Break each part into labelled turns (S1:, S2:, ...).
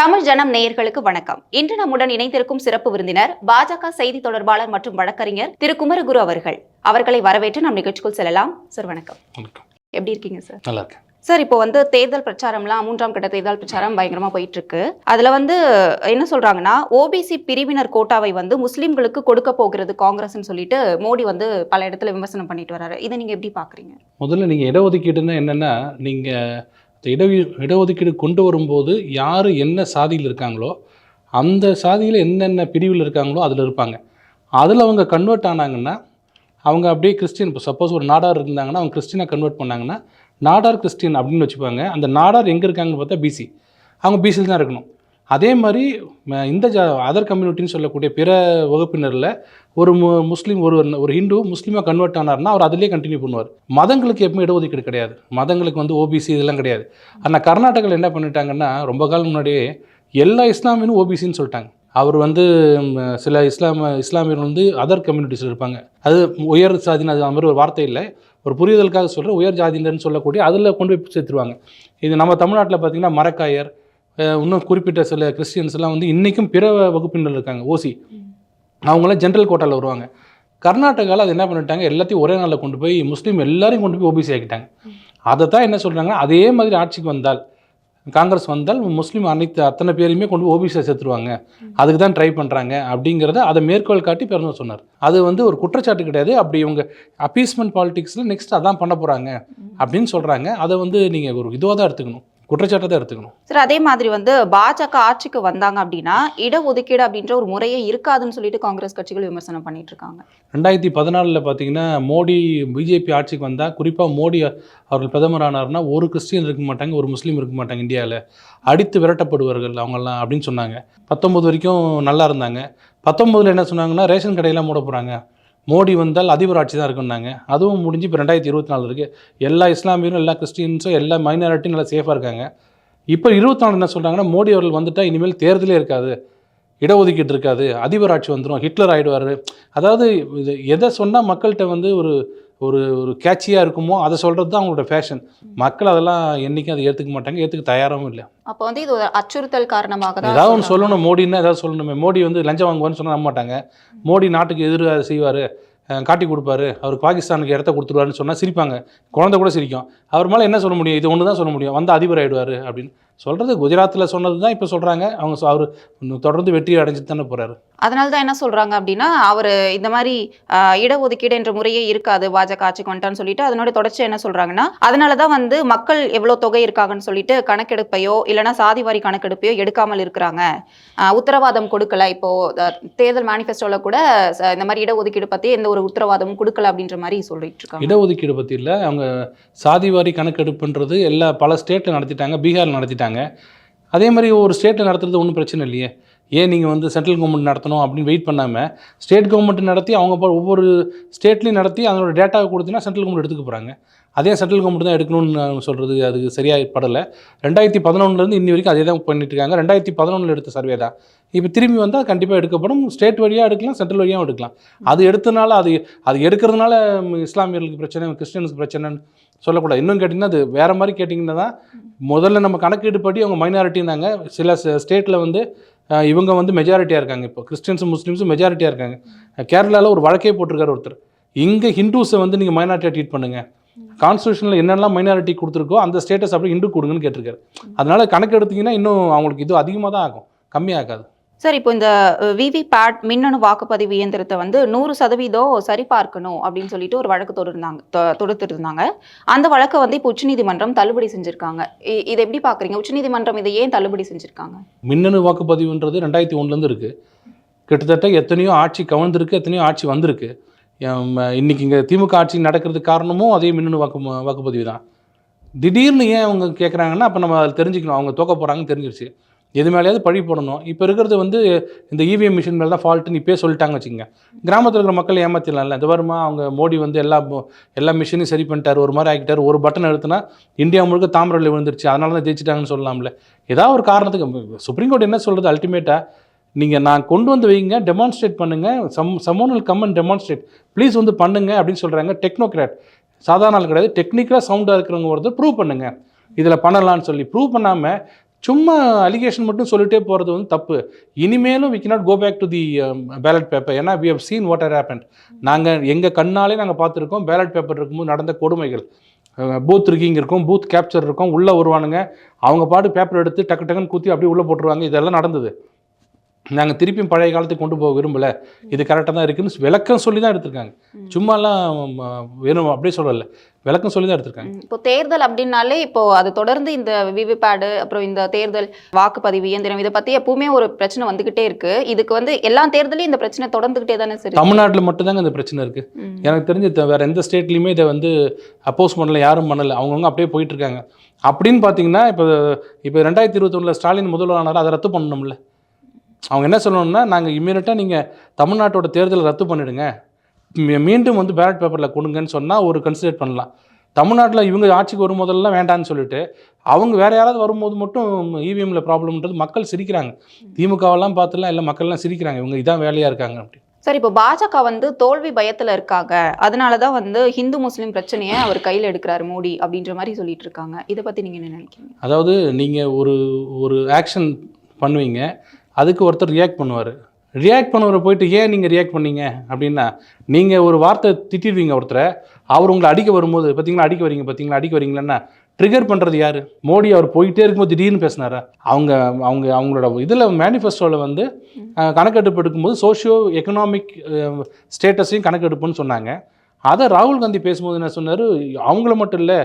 S1: தமிழ் ஜனம் நேயர்களுக்கு வணக்கம். இன்று நம்முடன் இணைந்திருக்கும் சிறப்பு விருந்தினர் பாஜக செய்தி தொடர்பாளர் மற்றும் வழக்கறிஞர் திரு குமரகுரு அவர்கள். அவர்களை வரவேற்று நம் நிகழ்ச்சிக்குள் செல்லலாம். சார் வணக்கம். எப்படி இருக்கீங்க சார்?
S2: நல்லா இருக்கேன்.
S1: சார் இப்போ வந்து தேர்தல் பிரச்சாரம்லாம் மூன்றாம் கட்ட தேர்தல் பிரச்சாரம் பயங்கரமா போயிட்டு இருக்கு அதுல வந்து என்ன சொல்றாங்கன்னா ஓபிசி பிரிவினர் கோட்டாவை வந்து முஸ்லிம்களுக்கு கொடுக்க போகிறது காங்கிரஸ்னு சொல்லிட்டு மோடி வந்து பல இடத்துல விமர்சனம் பண்ணிட்டு வராரு. இதை நீங்க எப்படி பாக்குறீங்க?
S2: முதல்ல நீங்கள் இடஒதுக்கீடுன்னா என்னென்னா நீங்கள் இட இடஒதுக்கீடு கொண்டு வரும்போது யார் என்ன சாதியில் இருக்காங்களோ அந்த சாதியில் என்னென்ன பிரிவில் இருக்காங்களோ அதில் இருப்பாங்க. அதில் அவங்க கன்வெர்ட் ஆனாங்கன்னா அவங்க அப்படியே கிறிஸ்டின் இப்போ சப்போஸ் ஒரு நாடார் இருந்தாங்கன்னா அவங்க கிறிஸ்டினாக கன்வெர்ட் பண்ணாங்கன்னா நாடார் கிறிஸ்டின் அப்படின்னு வச்சுப்பாங்க. அந்த நாடார் எங்கே இருக்காங்கன்னு பார்த்தா பிசி அவங்க பிசியில் தான் இருக்கணும். அதே மாதிரி இந்த ஜா அதர் கம்யூனிட்டின்னு சொல்லக்கூடிய பிற வகுப்பினரில் ஒரு மு முஸ்லீம் ஒரு ஒரு ஹிந்து முஸ்லீமாக கன்வெர்ட் ஆனார்னா அவர் அதிலே கண்டினியூ பண்ணுவார். மதங்களுக்கு எப்பவுமே இடஒதுக்கீடு கிடையாது. மதங்களுக்கு வந்து ஓபிசி இதெல்லாம் கிடையாது. ஆனால் கர்நாடகாவில் என்ன பண்ணிட்டாங்கன்னா ரொம்ப காலம் முன்னாடியே எல்லா இஸ்லாமியனும் ஓபிசின்னு சொல்லிட்டாங்க. அவர் வந்து சில இஸ்லாம இஸ்லாமியர்கள் வந்து அதர் கம்யூனிட்டிஸில் இருப்பாங்க. அது உயர் சாதின்னு அது மாதிரி ஒரு வார்த்தை இல்லை. ஒரு புரிதலுக்காக சொல்கிற உயர் ஜாதியினர்னு சொல்லக்கூடிய அதில் கொண்டு போய் சேர்த்துருவாங்க. இது நம்ம தமிழ்நாட்டில் பார்த்திங்கன்னா மரக்காயர் இன்னும் குறிப்பிட்ட சில கிறிஸ்டியன்ஸ் எல்லாம் வந்து இன்றைக்கும் பிற வகுப்பினர் இருக்காங்க. ஓசி அவங்களாம் ஜென்ரல் கோட்டாவில் வருவாங்க. கர்நாடகாவில் அது என்ன பண்ணிட்டாங்க? எல்லாத்தையும் ஒரே நாளில் கொண்டு போய் முஸ்லீம் எல்லாரையும் கொண்டு போய் ஓபிசி ஆக்கிட்டாங்க. அதை தான் என்ன சொல்கிறாங்கன்னா அதே மாதிரி ஆட்சிக்கு வந்தால் காங்கிரஸ் வந்தால் முஸ்லீம் அனைத்து அத்தனை பேரையுமே கொண்டு போய் ஓபிசியில் சேர்த்துருவாங்க. அதுக்கு தான் ட்ரை பண்ணுறாங்க அப்படிங்கிறத அதை மேற்கோள் காட்டி பெருமை சொன்னார். அது வந்து ஒரு குற்றச்சாட்டு கிடையாது. அப்படி இவங்க அப்பீஸ்மெண்ட் பாலிடிக்ஸில் நெக்ஸ்ட் அதான் பண்ண போகிறாங்க அப்படின்னு சொல்கிறாங்க அதை வந்து நீங்கள் ஒரு இதுவாக தான் எடுத்துக்கணும். குற்றச்சாட்டை எடுத்துக்கணும்.
S1: சார் அதே மாதிரி வந்து பாஜக ஆட்சிக்கு வந்தாங்க அப்படின்னா இடஒதுக்கீடு அப்படின்ற ஒரு முறையே இருக்காதுன்னு சொல்லிட்டு காங்கிரஸ் கட்சிகள் விமர்சனம் பண்ணிட்டு இருக்காங்க
S2: ரெண்டாயிரத்தி பதினாலில் பார்த்தீங்கன்னா மோடி பிஜேபி ஆட்சிக்கு வந்தால் குறிப்பாக மோடி அவர்கள் பிரதமர் ஆனார்னா ஒரு கிறிஸ்டியன் இருக்க மாட்டாங்க ஒரு முஸ்லீம் இருக்க மாட்டாங்க இந்தியாவில் அடித்து விரட்டப்படுவார்கள் அவங்கெல்லாம் அப்படின்னு சொன்னாங்க. பத்தொம்பது வரைக்கும் நல்லா இருந்தாங்க. பத்தொம்பதில் என்ன சொன்னாங்கன்னா ரேஷன் கடையெல்லாம் மூட போகிறாங்க மோடி வந்தால் அதிபர் ஆட்சி தான் இருக்குன்னாங்க அதுவும் முடிஞ்சு இப்போ ரெண்டாயிரத்தி இருபத்தி நாலு இருக்குது எல்லா இஸ்லாமியரும் எல்லா கிறிஸ்டின்ஸும் எல்லா மைனாரிட்டியும் நல்லா சேஃபாக இருக்காங்க. இப்போ இருபத்தி நாலு என்ன சொல்கிறாங்கன்னா மோடி அவர்கள் வந்துட்டால் இனிமேல் தேர்தலே இருக்காது. இடஒதுக்கீடு இருக்காது அதிபர் ஆட்சி வந்துடும் ஹிட்லர் ஆகிடுவார் அதாவது இது எதை சொன்னால் மக்கள்கிட்ட வந்து ஒரு ஒரு ஒரு கேட்சியாக இருக்குமோ அதை சொல்கிறது தான் அவங்களோட ஃபேஷன் மக்கள் அதெல்லாம் என்றைக்கும் அதை ஏற்றுக்க மாட்டாங்க ஏற்றுக்க தயாராகவும் இல்லை.
S1: அப்போ வந்து இது ஒரு அச்சுறுத்தல் காரணமாக தான்
S2: ஏதாவது ஒன்று. சொல்லணும் மோடின்னா ஏதாவது சொல்லணுமே. மோடி வந்து லஞ்சம் வாங்குவான்னு சொன்னால் நம்ப மாட்டாங்க. மோடி நாட்டுக்கு எதிராக செய்வார். காட்டி கொடுப்பாரு. அவர் பாகிஸ்தானுக்கு இடத்த கொடுத்துருவாருன்னு சொன்னால் சிரிப்பாங்க. குழந்தை கூட சிரிக்கும். அவர் மேலே என்ன சொல்ல முடியும்? இது ஒன்று தான் சொல்ல முடியும். வந்து அதிபர் ஆயிடுவார் அப்படின்னு. சொல்கிறது குஜராத்தில் சொன்னது தான் இப்போ சொல்கிறாங்க அவங்க அவர் தொடர்ந்து வெற்றி அடைஞ்சிட்டு தானே போகிறாரு
S1: அதனால தான் என்ன சொல்றாங்க அப்படின்னா அவர் இந்த மாதிரி இடஒதுக்கீடு என்ற முறையே இருக்காது பாஜக ஆட்சிக்கு வந்துட்டான்னு சொல்லிட்டு அதனோட தொடர்ச்சி என்ன சொல்றாங்கன்னா அதனால தான் வந்து மக்கள் எவ்வளவு தொகை இருக்காங்கன்னு சொல்லிட்டு கணக்கெடுப்பையோ இல்லைன்னா சாதிவாரி கணக்கெடுப்பையோ எடுக்காமல் இருக்கிறாங்க. உத்தரவாதம் கொடுக்கல இப்போ அஹ், தேர்தல் மேனிஃபெஸ்டோல கூட இந்த மாதிரி இடஒதுக்கீடு பத்தி எந்த ஒரு உத்தரவாதமும் கொடுக்கல அப்படின்ற மாதிரி சொல்லிட்டு இருக்காங்க.
S2: இடஒதுக்கீடு பற்றி இல்லை அவங்க சாதிவாரி கணக்கெடுப்புன்றது எல்லா பல ஸ்டேட்டில் நடத்திட்டாங்க பீகாரில் நடத்திட்டாங்க. அதே மாதிரி ஒரு ஸ்டேட்டில் நடத்துறது ஒன்றும் பிரச்சனை இல்லையே. ஏன் நீங்கள் வந்து சென்ட்ரல் கவர்மெண்ட் நடத்தணும் அப்படின்னு வெயிட் பண்ணாமல் ஸ்டேட் கவர்மெண்ட் நடத்தி அவங்க ஒவ்வொரு ஸ்டேட்லையும் நடத்தி அதனோட டேட்டாவை கொடுத்தீங்கன்னா சென்ட்ரல் கவர்மெண்ட் எடுத்துக்க போகிறாங்க அதே சென்ட்ரல் கவர்மெண்ட் தான் எடுக்கணும்னு சொல்கிறது அதுக்கு சரியாக படலை ரெண்டாயிரத்தி பதினொன்றுலேருந்து இன்னி வரைக்கும் அதே தான் பண்ணிட்டு இருக்காங்க. ரெண்டாயிரத்தி பதினொன்றில் எடுத்த சர்வே தான். இப்போ திரும்பி வந்தால் கண்டிப்பாக எடுக்கப்படும். ஸ்டேட் வழியாக எடுக்கலாம் சென்ட்ரல் வழியாகவும் எடுக்கலாம். அது எடுத்தனால அது அது எடுக்கிறதுனால இஸ்லாமியர்களுக்கு பிரச்சனை கிறிஸ்டியனுக்கு பிரச்சனைன்னு சொல்லக்கூடாது. இன்னும் கேட்டிங்கன்னா அது வேறு மாதிரி கேட்டிங்கன்னா தான் முதல்ல நம்ம கணக்கீடு படி அவங்க மைனாரிட்டினாங்க சில ஸ்டேட்டில் வந்து இவங்க வந்து மெஜாரிட்டியாக இருக்காங்க. இப்போ கிறிஸ்டியன்ஸும் முஸ்லீம்ஸும் மெஜாரிட்டியாக இருக்காங்க. கேரளாவில் ஒரு வழக்கே போட்டிருக்காரு ஒருத்தர். இங்கே ஹிந்துஸை வந்து நீங்கள் மைனாரிட்டியாக ட்ரீட் பண்ணுங்கள் கான்ஸ்டியூஷனில் என்னெல்லாம் மைனாரிட்டி கொடுத்துருக்கோ அந்த ஸ்டேட்டஸ் அப்படியே இந்து கொடுங்கன்னு கேட்டிருக்காரு. அதனால கணக்கு எடுத்தீங்கன்னா இன்னும் அவங்களுக்கு இது அதிகமாக தான் ஆகும். கம்மியாகாது.
S1: சார் இப்போ இந்த விவி பேட் மின்னணு வாக்குப்பதிவு இயந்திரத்தை வந்து நூறு சதவீதம் சரிபார்க்கணும் அப்படின்னு சொல்லிட்டு ஒரு வழக்கு தொடர்ந்தாங்க தொ- தொடுத்துட்டு இருந்தாங்க அந்த வழக்கை வந்து இப்போ உச்சநீதிமன்றம் தள்ளுபடி செஞ்சிருக்காங்க. இதை எப்படி பார்க்குறீங்க? உச்சநீதிமன்றம் இதை ஏன் தள்ளுபடி செஞ்சிருக்காங்க?
S2: மின்னணு வாக்குப்பதிவுன்றது ரெண்டாயிரத்தி ஒன்றுலேருந்து இருக்குது கிட்டத்தட்ட எத்தனையோ ஆட்சி கவர்ந்துருக்கு எத்தனையோ ஆட்சி வந்திருக்கு. இன்றைக்கி இன்னைக்கு இங்கே திமுக ஆட்சி நடக்கிறதுக்கு காரணமும் அதே மின்னணு வாக்கு வாக்குப்பதிவு தான். திடீர்னு ஏன் அவங்க கேட்குறாங்கன்னா அப்போ நம்ம அதில் தெரிஞ்சுக்கணும். அவங்க தோக்க போகிறாங்கன்னு தெரிஞ்சிருச்சு. எது மேலேயாவது பழி போடணும். இப்போ இருக்கிறது வந்து இந்த இவிஎம் மிஷின் மேலே தான் ஃபால்ட்டுன்னு இப்போயே சொல்லிட்டாங்க வச்சுக்கோங்க. கிராமத்தில் இருக்கிற மக்கள் ஏமாத்திடலாம்ல. இந்த வருமா அவங்க மோடி வந்து எல்லா எல்லா மிஷினையும் சரி பண்ணிட்டார் ஒரு மாதிரி ஆக்கிட்டார். ஒரு பட்டன் எடுத்துனா இந்தியா முழுக்க தாமிரவில் விழுந்துருச்சு. அதனால தான் ஜெயிச்சிட்டாங்கன்னு சொல்லலாம்ல. ஏதாவது ஒரு காரணத்துக்கு சுப்ரீம் கோர்ட் என்ன சொல்கிறது அல்டிமேட்டாக நீங்கள் நான் கொண்டு வந்து வைங்க டெமான்ஸ்ட்ரேட் பண்ணுங்கள் சம் சமோனல் கம் அண்ட் டெமான்ஸ்ட்ரேட் ப்ளீஸ் வந்து பண்ணுங்க அப்படின்னு சொல்கிறாங்க டெக்னோக்ராட் சாதாரண ஆள் கிடையாது. டெக்னிக்கலாக சவுண்டாக இருக்கிறவங்க ஒருத்தர் ப்ரூவ் பண்ணுங்க. இதில் பண்ணலான்னு சொல்லி ப்ரூவ் பண்ணாமல் சும்மா அலிகேஷன் மட்டும் சொல்லிட்டே போகிறது வந்து தப்பு. இனிமேலும் we not go back to the ballot paper ஏன்னா we have seen what are happen நாங்கள் எங்கள் கண்ணாலே நாங்கள் பார்த்துருக்கோம் பேலட் பேப்பர் இருக்கும்போது நடந்த கொடுமைகள். பூத் ரிக்கிங் இருக்கும் பூத் கேப்சர் இருக்கும் உள்ளே வருவானுங்க. அவங்க பாட்டு பேப்பர் எடுத்து டக்கு டக்குன்னு குத்தி அப்படியே உள்ளே போட்டுருவாங்க. இதெல்லாம் நடந்தது. நாங்கள் திருப்பியும் பழைய காலத்துக்கு கொண்டு போக விரும்பல. இது கரெக்டாக தான் இருக்குன்னு விளக்கம் சொல்லி தான் எடுத்திருக்காங்க. சும்மாலாம் ம, வெறும் அப்படியே சொல்லலை. விளக்கம் சொல்லி தான் எடுத்திருக்காங்க.
S1: இப்போ தேர்தல் அப்படின்னாலே இப்போ அது தொடர்ந்து இந்த விவிபேடு அப்புறம் இந்த தேர்தல் வாக்குப்பதிவு இயந்திரம் இதை பத்தி எப்பவுமே ஒரு பிரச்சனை வந்துகிட்டே இருக்கு. இதுக்கு வந்து எல்லா தேர்தலையும் இந்த பிரச்சனை தொடர்ந்துகிட்டே தானே சரி
S2: தமிழ்நாட்டில் மட்டும்தாங்க இந்த பிரச்சனை இருக்குது
S1: ம்.
S2: எனக்கு தெரிஞ்சு வேற எந்த ஸ்டேட்லையுமே இதை வந்து அப்போஸ் பண்ணல யாரும் பண்ணல. அவங்கவுங்க அப்படியே போயிட்டு இருக்காங்க. அப்படின்னு பார்த்தீங்கன்னா இப்போ இப்போ ரெண்டாயிரத்தி இருபத்தொன்னில் ஸ்டாலின் முதல்வரானார் அதை ரத்து பண்ணணும்ல. அவங்க என்ன சொல்லணும்னா நாங்கள் இம்மீடியட்டாக நீங்கள் தமிழ்நாட்டோட தேர்தலை ரத்து பண்ணிடுங்க. மீ- மீண்டும் வந்து பேலட் பேப்பரில் கொடுங்கன்னு சொன்னால் ஒரு கன்சிடர் பண்ணலாம். தமிழ்நாட்டில் இவங்க ஆட்சிக்கு வரும்போதெல்லாம் வேண்டான்னு சொல்லிட்டு அவங்க வேற யாராவது வரும்போது மட்டும் E இவிஎம்ல ப்ராப்ளம்ன்றது மக்கள் சிரிக்கிறாங்க. திமுகவெல்லாம் பார்த்துலாம் எல்லாம் மக்கள்லாம் சிரிக்கிறாங்க. இவங்க இதான் வேலையாக இருக்காங்க அப்படி
S1: சரி இப்போ பாஜக வந்து தோல்வி பயத்துல இருக்காங்க. அதனால தான் வந்து ஹிந்து முஸ்லிம் பிரச்சனையை அவர் கையில் எடுக்கிறாரு மோடி அப்படின்ற மாதிரி சொல்லிட்டு இருக்காங்க. இதை பத்தி நீங்க என்ன நினைக்கிறீங்க?
S2: அதாவது நீங்கள் ஒரு ஒரு ஆக்ஷன் பண்ணுவீங்க. அதுக்கு ஒருத்தர் ரியாக்ட் பண்ணுவார். ரியாக்ட் பண்ணுவரை போயிட்டு ஏன் நீங்கள் ரியாக்ட் பண்ணீங்க? அப்படின்னா நீங்கள் ஒரு வார்த்தை திட்டிடுவீங்க ஒருத்தரை அவர் உங்களை அடிக்க வரும்போது பார்த்தீங்களா அடிக்க வரீங்க பார்த்தீங்களா அடிக்க வரீங்களன்னா ட்ரிகர் பண்ணுறது யார்? மோடி அவர் போயிட்டே இருக்கும்போது திடீர்னு பேசினாரா? அவங்க அவங்க அவங்களோட இதில் மேனிஃபெஸ்டோவில் வந்து கணக்கெடுப்பு எடுக்கும்போது சோஷியோ எக்கனாமிக் ஸ்டேட்டஸையும் கணக்கெடுப்புன்னு சொன்னாங்க. அதை ராகுல் காந்தி பேசும்போது என்ன சொன்னார்? அவங்கள மட்டும் இல்லை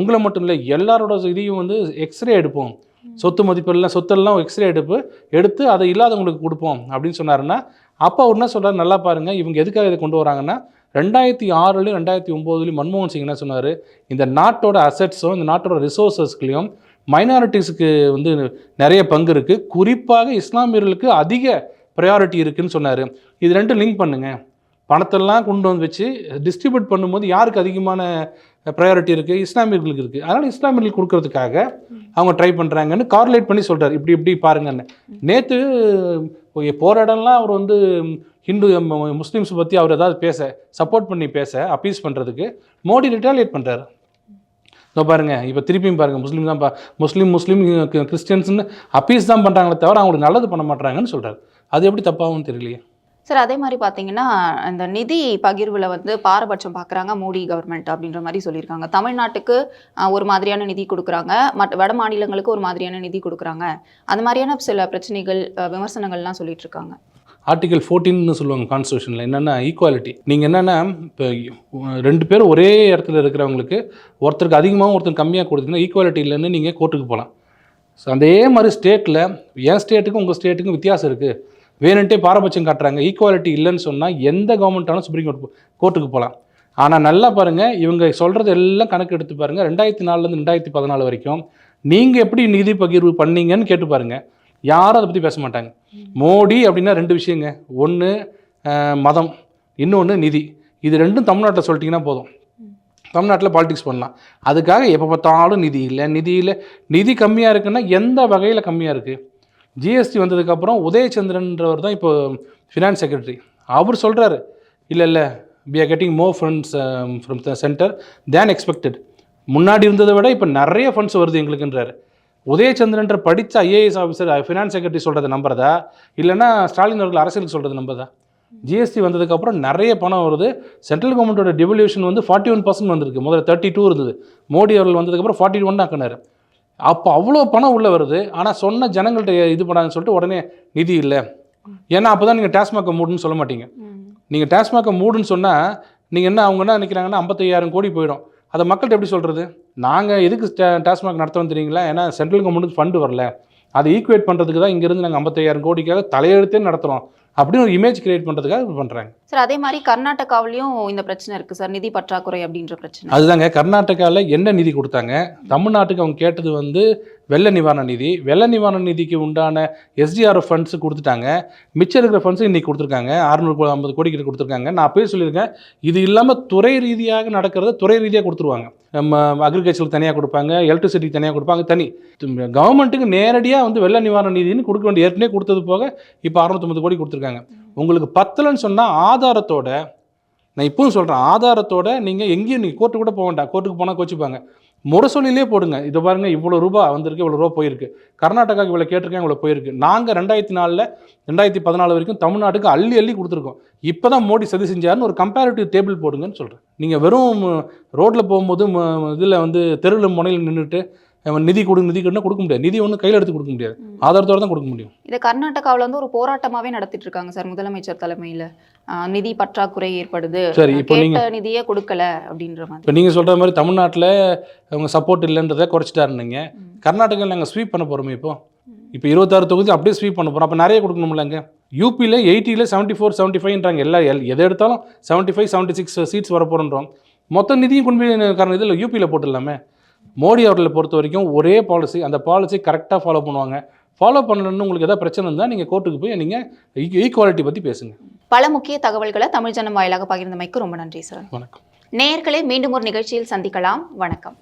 S2: உங்களை மட்டும் இல்லை எல்லாரோட இதையும் வந்து எக்ஸ்ரே எடுப்போம். சொத்து மதிப்பெல்லாம் சொத்தெல்லாம் எக்ஸ்ரே எடுப்பு எடுத்து அதை இல்லாதவங்களுக்கு கொடுப்போம் அப்படின்னு சொன்னாருன்னா அப்போ அவர் என்ன சொல்கிறார் நல்லா பாருங்க இவங்க எதுக்காக இதை கொண்டு வராங்கன்னா ரெண்டாயிரத்தி ஆறுலையும் ரெண்டாயிரத்தி ஒம்போதுலையும் மன்மோகன் சிங் என்ன சொன்னார்? இந்த நாட்டோட அசெட்ஸும் இந்த நாட்டோட ரிசோர்ஸஸ்களையும் மைனாரிட்டிஸுக்கு வந்து நிறைய பங்கு இருக்குது குறிப்பாக இஸ்லாமியர்களுக்கு அதிக ப்ரையாரிட்டி இருக்குன்னு சொன்னார். இது ரெண்டும் லிங்க் பண்ணுங்கள் பணத்தெல்லாம் கொண்டு வந்து வச்சு டிஸ்ட்ரிபியூட் பண்ணும்போது யாருக்கு அதிகமான ப்ரையாரிட்டி இருக்குது இஸ்லாமியர்களுக்கு இருக்குது அதனால் இஸ்லாமியர்களுக்கு கொடுக்கறதுக்காக அவங்க ட்ரை பண்ணுறாங்கன்னு கார்லேட் பண்ணி சொல்கிறார் இப்படி இப்படி பாருங்கன்னு. நேற்று போகிற இடம்லாம் அவர் வந்து ஹிந்து முஸ்லீம்ஸ் பற்றி அவர் ஏதாவது பேச சப்போர்ட் பண்ணி பேச அப்பீஸ் பண்ணுறதுக்கு மோடி ரிட்டாலியேட் பண்ணுறாரு இதோ பாருங்க இப்போ திருப்பியும் பாருங்கள் முஸ்லீம் தான் பா முஸ்லீம் முஸ்லீம் கிறிஸ்டியன்ஸ்னு அப்பீஸ் தான் பண்ணுறாங்களே தவிர அவங்களுக்கு நல்லது பண்ண மாட்டாங்கன்னு சொல்கிறார் அது எப்படி தப்பாகவும் தெரியலையே.
S1: சார் அதே மாதிரி பார்த்தீங்கன்னா இந்த நிதி பகிர்வில் வந்து பாரபட்சம் பார்க்குறாங்க மோடி கவர்மெண்ட் அப்படின்ற மாதிரி சொல்லியிருக்காங்க. தமிழ்நாட்டுக்கு ஒரு மாதிரியான நிதி கொடுக்குறாங்க. மற்ற வட மாநிலங்களுக்கு ஒரு மாதிரியான நிதி கொடுக்குறாங்க. அந்த மாதிரியான சில பிரச்சனைகள் விமர்சனங்கள்லாம் சொல்லிட்டு இருக்காங்க
S2: ஆர்டிகல் ஃபோர்டீன்னு சொல்லுவாங்க கான்ஸ்டியூஷனில் என்னென்னா ஈக்குவாலிட்டி நீங்கள் என்னென்னா இப்போ ரெண்டு பேரும் ஒரே இடத்துல இருக்கிறவங்களுக்கு ஒருத்தருக்கு அதிகமாகவும் ஒருத்தருக்கு கம்மியாக கொடுத்தீங்கன்னா ஈக்குவாலிட்டி இல்லைன்னு நீங்கள் கோர்ட்டுக்கு போகலாம் ஸோ அதே மாதிரி ஸ்டேட்டில் என் ஸ்டேட்டுக்கும் உங்கள் ஸ்டேட்டுக்கும் வித்தியாசம் இருக்குது வேணுன்ட்டே பாரபட்சம் காட்டுறாங்க. ஈக்குவாலிட்டி இல்லைன்னு சொன்னால் எந்த கவர்மெண்ட்டாலும் சுப்ரீம் கோர்ட் கோர்ட்டுக்கு போகலாம். ஆனால் நல்லா பாருங்கள் இவங்க சொல்கிறது எல்லாம் கணக்கு எடுத்து பாருங்கள் ரெண்டாயிரத்தி நாலுலேருந்து ரெண்டாயிரத்தி பதினாலு வரைக்கும் நீங்கள் எப்படி நிதி பகிர்வு பண்ணீங்கன்னு கேட்டு பாருங்கள் யாரும் அதை பற்றி பேச மாட்டாங்க. மோடி அப்படின்னா ரெண்டு விஷயங்க. ஒன்று மதம். இன்னொன்று நிதி. இது ரெண்டும் தமிழ்நாட்டில் சொல்லிட்டிங்கன்னா போதும். தமிழ்நாட்டில் பாலிடிக்ஸ் பண்ணலாம். அதுக்காக எப்போ பார்த்தாலும் நிதி இல்லை நிதி இல்லை. நிதி கம்மியாக இருக்குன்னா எந்த வகையில் கம்மியாக இருக்குது ஜிஎஸ்டி வந்ததுக்கப்புறம் உதயச்சந்திரன்றவர் தான் இப்போ ஃபினான்ஸ் செக்ரட்டரி அவர் சொல்கிறாரு இல்லை இல்லை we are getting more funds from the centre than expected முன்னாடி இருந்ததை விட இப்போ நிறைய ஃபண்ட்ஸ் வருது எங்களுக்குன்றாரு. உதயச்சந்திரன்ற படித்த ஐஏஎஸ் ஆஃபீஸர் ஃபினான்ஸ் செக்ரட்டரி சொல்கிறத நம்புறதா? இல்லைன்னா ஸ்டாலின் அவர்கள் அரசியலுக்கு சொல்கிறது நம்புறதா? ஜிஎஸ்டி வந்ததுக்கப்புறம் நிறைய பணம் வருது. சென்ட்ரல் கவர்மெண்ட்டோட டிவல்யூஷன் வந்து ஃபார்ட்டி ஒன் பர்சன்ட் வந்திருக்கு. முதல்ல தேர்ட்டி டூ இருந்தது. மோடி அவர்கள் வந்ததுக்கப்புறம் ஃபார்ட்டி ஒன் ஆக்கினார். அப்போ அவ்வளோ பணம் உள்ளே வருது. ஆனால் சொன்ன ஜனங்கள்ட்ட இது பண்ணாதுன்னு சொல்லிட்டு உடனே நிதி இல்லை. ஏன்னா அப்போ தான் நீங்கள் டாஸ்மாகை மூடுன்னு சொல்ல மாட்டீங்க. நீங்கள் டாஸ்மாகை மூடுன்னு சொன்னால் நீங்கள் என்ன அவங்க என்ன நினைக்கிறாங்கன்னா ஐம்பத்தையாயிரம் கோடி போயிடும். அதை மக்கள்கிட்ட எப்படி சொல்கிறது நாங்கள் எதுக்கு டாஸ்மாக் நடத்துவோம் தெரியுங்களா? ஏன்னா சென்ட்ரல் கவர்மெண்ட்டுக்கு ஃபண்டு வரல. அதை ஈக்குவேட் பண்ணுறதுக்கு தான் இங்கேருந்து நாங்கள் ஐம்பத்தையாயிரம் கோடிக்காக தலையெழுத்தே நடத்துகிறோம் அப்படின்னு ஒரு இமேஜ் கிரியேட் பண்ணுறதுக்காக இது பண்ணுறாங்க
S1: சார் அதே மாதிரி கர்நாடகாவிலையும் இந்த பிரச்சனை இருக்கு சார் நிதி பற்றாக்குறை அப்படின்ற பிரச்சனை.
S2: அதுதாங்க கர்நாடகாவில் என்ன நிதி கொடுத்தாங்க? தமிழ்நாட்டுக்கு அவங்க கேட்டது வந்து வெள்ள நிவாரண நிதி. வெள்ள நிவாரண நிதிக்கு உண்டான எஸ்டிஆர்எஃப் ஃபண்ட்ஸ் கொடுத்துட்டாங்க. மிச்சம் இருக்கிற ஃபண்ட்ஸ் இன்னைக்கு கொடுத்துருக்காங்க. அறுநூறு ஐம்பது கோடி கிட்ட கொடுத்துருக்காங்க. நான் அப்பயே சொல்லியிருக்கேன். இது இல்லாமல் துறை ரீதியாக நடக்கிறத துறை ரீதியாக கொடுத்துருவாங்க. நம்ம அக்ரிகல்ச்சருக்கு தனியாக கொடுப்பாங்க. எலக்ட்ரிசிட்டிக்கு தனியாக கொடுப்பாங்க. தனி. கவர்மெண்ட்டுக்கு நேரடியாக வந்து வெள்ள நிவாரண நிதின்னு கொடுக்க வேண்டிய ஏற்கனவே கொடுத்தது போக இப்போ அறுநூத்தொம்பது கோடி கொடுத்துருக்காங்க. உங்களுக்கு பத்தலைன்னு சொன்னால் ஆதாரத்தோட நான் இப்பவும் சொல்கிறேன் ஆதாரத்தோட நீங்கள் எங்கேயும் நீங்கள் கோர்ட்டு கூட போக வேண்டாம். கோர்ட்டுக்கு போனால் கோச்சிப்பாங்க. முரசொலிலே போடுங்க. இது பாருங்க இவ்வளோ ரூபா வந்திருக்கு இவ்வளோ ரூபா போயிருக்கு. கர்நாடகாவுக்கு இவ்வளோ கேட்டிருக்கேன் இவ்வளோ போயிருக்கு. நாங்கள் ரெண்டாயிரத்தி நாலில் ரெண்டாயிரத்தி பதினாலு வரைக்கும் தமிழ்நாட்டுக்கு அள்ளி அள்ளி கொடுத்துருக்கோம். இப்போ தான் மோடி சதி செஞ்சாருன்னு ஒரு கம்பேரிட்டிவ் டேபிள் போடுங்கன்னு சொல்கிறேன் நீங்கள் வெறும் ரோட்டில் போகும்போது இதில் வந்து தெருவில் முனையில் நின்றுட்டு நிதி கொடு நிதி கொடுனா கொடுக்க முடியாது. நிதி ஒன்றும் கையில் எடுத்து கொடுக்க முடியாது. ஆதாரத்தோட தான் கொடுக்க முடியும்.
S1: இதை கர்நாடகாவுல வந்து ஒரு போராட்டமாவே நடத்திட்டு இருக்காங்க சார் முதலமைச்சர் தலைமையில. நிதி பற்றாக்குறை ஏற்படுது.
S2: சரி இப்போ
S1: கேட்ட நிதியே கொடுக்கல அப்படின்ற மாதிரி.
S2: இப்போ நீங்கள் சொல்கிற மாதிரி தமிழ்நாட்டில் அவங்க சப்போர்ட் இல்லைன்றதை குறைச்சிட்டாருந்தீங்க கர்நாடகாவில் நாங்கள் ஸ்வீப் பண்ண போகிறோமே இப்போ. இப்போ இருபத்தாறு தொகுதி அப்படியே ஸ்வீப் பண்ண போகிறோம் அப்போ நிறைய கொடுக்கணும்லங்க யூபியில் எயிட்டியில் செவன்ட்டி ஃபோர் செவன்ட்டி ஃபைவ்ன்றாங்க எல்லா எல் எதை எடுத்தாலும் seventy five seventy six seats வர போகிறோன்றோம் மொத்த நிதியும் கொண்டு போய் காரணம் இதில் யூபியில் போட்டுடலாமே? மோடி அவர்களை பொறுத்த வரைக்கும் ஒரே பாலிசி அந்த பாலிசி கரெக்டாக ஃபாலோ பண்ணுவாங்க. ஃபாலோ பண்ணலன்னு உங்களுக்கு எதாவது பிரச்சனை இருந்தால் நீங்கள் கோர்ட்டுக்கு போய் நீங்கள் ஈக்குவாலிட்டி பற்றி பேசுங்க.
S1: பல முக்கிய தகவல்களை தமிழ் ஜனம் வாயிலாக பகிர்ந்தமைக்கு ரொம்ப நன்றி சார்.
S2: வணக்கம்.
S1: நேயர்களை மீண்டும் ஒரு நிகழ்ச்சியில் சந்திக்கலாம். வணக்கம்.